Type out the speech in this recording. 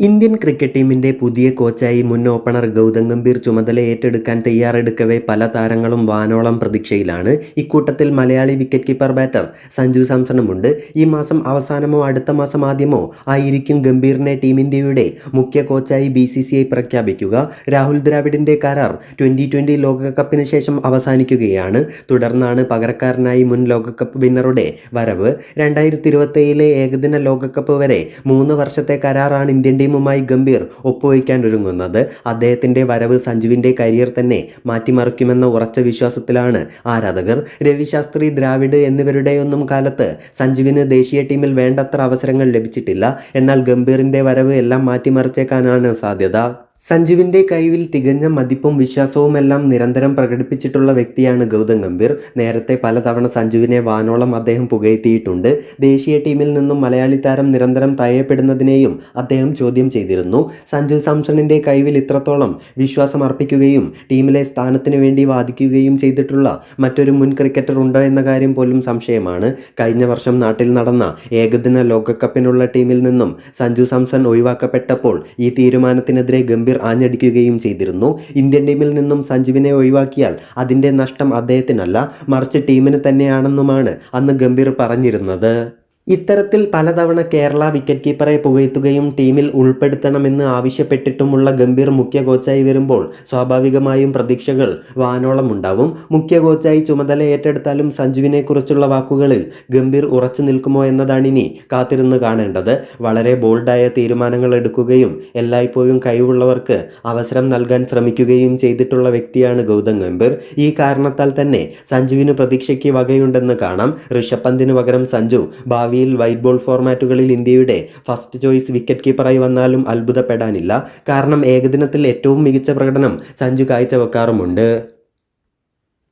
Indian cricket ടീമിന്റെ പുതിയ കോച്ചായി മുൻ ഓപ്പണർ ഗൗതം ഗംഭീർ ചുമതല ഏറ്റെടുക്കാൻ തയ്യാറെടുക്കവേ പല താരങ്ങളും വാനോളം പ്രതീക്ഷയിലാണ്. ഇക്കൂട്ടത്തിൽ Malayali wicket keeper batter Sanju സാംസണുമുണ്ട്. ഈ മാസം അവസാനമോ അടുത്ത മാസം ആദ്യമോ ആയിരിക്കും ഗംഭീറിനെ ടീം ഇന്ത്യയുടെ മുഖ്യ കോച്ചായി ബി സി സി ഐ പ്രഖ്യാപിക്കുക. രാഹുൽ ദ്രാവിഡിന്റെ കരാർ ട്വന്റി ട്വന്റി ലോകകപ്പിന് ശേഷം അവസാനിക്കുകയാണ്. തുടർന്നാണ് പകരക്കാരനായി മുൻ ലോകകപ്പ് വിന്നറുടെ വരവ്. രണ്ടായിരത്തി ഇരുപത്തേഴിലെ ഏകദിന ലോകകപ്പ് വരെ മൂന്ന് വർഷത്തെ കരാറാണ് ഇന്ത്യൻ ടീമുമായി ഗംഭീർ ഒപ്പുവയ്ക്കാൻ ഒരുങ്ങുന്നത്. അദ്ദേഹത്തിന്റെ വരവ് സഞ്ജുവിന്റെ കരിയർ തന്നെ മാറ്റിമറിക്കുമെന്ന ഉറച്ച വിശ്വാസത്തിലാണ് ആരാധകർ. രവിശാസ്ത്രി ദ്രാവിഡ് എന്നിവരുടെയൊന്നും കാലത്ത് സഞ്ജുവിന് ദേശീയ ടീമിൽ വേണ്ടത്ര അവസരങ്ങൾ ലഭിച്ചിട്ടില്ല. എന്നാൽ ഗംഭീറിന്റെ വരവ് എല്ലാം മാറ്റിമറിച്ചേക്കാനാണ് സാധ്യത. സഞ്ജുവിന്റെ കഴിവിൽ തികഞ്ഞ മതിപ്പും വിശ്വാസവുമെല്ലാം നിരന്തരം പ്രകടിപ്പിച്ചിട്ടുള്ള വ്യക്തിയാണ് ഗൗതം ഗംഭീർ. നേരത്തെ പലതവണ സഞ്ജുവിനെ വാനോളം അദ്ദേഹം പുകഴ്ത്തിയിട്ടുണ്ട്. ദേശീയ ടീമിൽ നിന്നും മലയാളി താരം നിരന്തരം തഴയപ്പെടുന്നതിനെയും അദ്ദേഹം ചോദ്യം ചെയ്തിരുന്നു. സഞ്ജു സാംസണിന്റെ കഴിവിൽ ഇത്രത്തോളം വിശ്വാസം അർപ്പിക്കുകയും ടീമിലെ സ്ഥാനത്തിന് വേണ്ടി വാദിക്കുകയും ചെയ്തിട്ടുള്ള മറ്റൊരു മുൻ ക്രിക്കറ്റർ ഉണ്ടോ എന്ന കാര്യം പോലും സംശയമാണ്. കഴിഞ്ഞ വർഷം നാട്ടിൽ നടന്ന ഏകദിന ലോകകപ്പിനുള്ള ടീമിൽ നിന്നും സഞ്ജു സാംസൺ ഒഴിവാക്കപ്പെട്ടപ്പോൾ ഈ തീരുമാനത്തിനെതിരെ ഗംഭീർ ആഞ്ഞടിക്കുകയും ചെയ്തിരുന്നു. ഇന്ത്യൻ ടീമിൽ നിന്നും സഞ്ജുവിനെ ഒഴിവാക്കിയാൽ അതിന്റെ നഷ്ടം അദ്ദേഹത്തിനല്ല മറിച്ച് ടീമിന് തന്നെയാണെന്നുമാണ് അന്ന് ഗംഭീർ പറഞ്ഞിരുന്നത്. ഇത്തരത്തിൽ പലതവണ കേരള വിക്കറ്റ് കീപ്പറെ പുകഴ്ത്തുകയും ടീമിൽ ഉൾപ്പെടുത്തണമെന്ന് ആവശ്യപ്പെട്ടിട്ടുമുള്ള ഗംഭീർ മുഖ്യ കോച്ചായി വരുമ്പോൾ സ്വാഭാവികമായും പ്രതീക്ഷകൾ വാനോളമുണ്ടാവും. മുഖ്യ കോച്ചായി ചുമതല ഏറ്റെടുത്താലും സഞ്ജുവിനെക്കുറിച്ചുള്ള വാക്കുകളിൽ ഗംഭീർ ഉറച്ചു നിൽക്കുമോ എന്നതാണ് ഇനി കാത്തിരുന്ന് കാണേണ്ടത്. വളരെ ബോൾഡായ തീരുമാനങ്ങൾ എടുക്കുകയും എല്ലായ്പ്പോഴും കഴിവുള്ളവർക്ക് അവസരം നൽകാൻ ശ്രമിക്കുകയും ചെയ്തിട്ടുള്ള വ്യക്തിയാണ് ഗൗതം ഗംഭീർ. ഈ കാരണത്താൽ തന്നെ സഞ്ജുവിന് പ്രതീക്ഷയ്ക്ക് വകയുണ്ടെന്ന് കാണാം. ഋഷഭ് പന്തിന് പകരം സഞ്ജു ഭാവി ഭാവിയിൽ വൈറ്റ് ബോൾ ഫോർമാറ്റുകളിൽ ഇന്ത്യയുടെ ഫസ്റ്റ് ചോയ്സ് വിക്കറ്റ് കീപ്പറായി വന്നാലും അത്ഭുതപ്പെടാനില്ല. കാരണം ഏകദിനത്തിൽ ഏറ്റവും മികച്ച പ്രകടനം സഞ്ജു കാഴ്ചവെക്കാറുമുണ്ട്.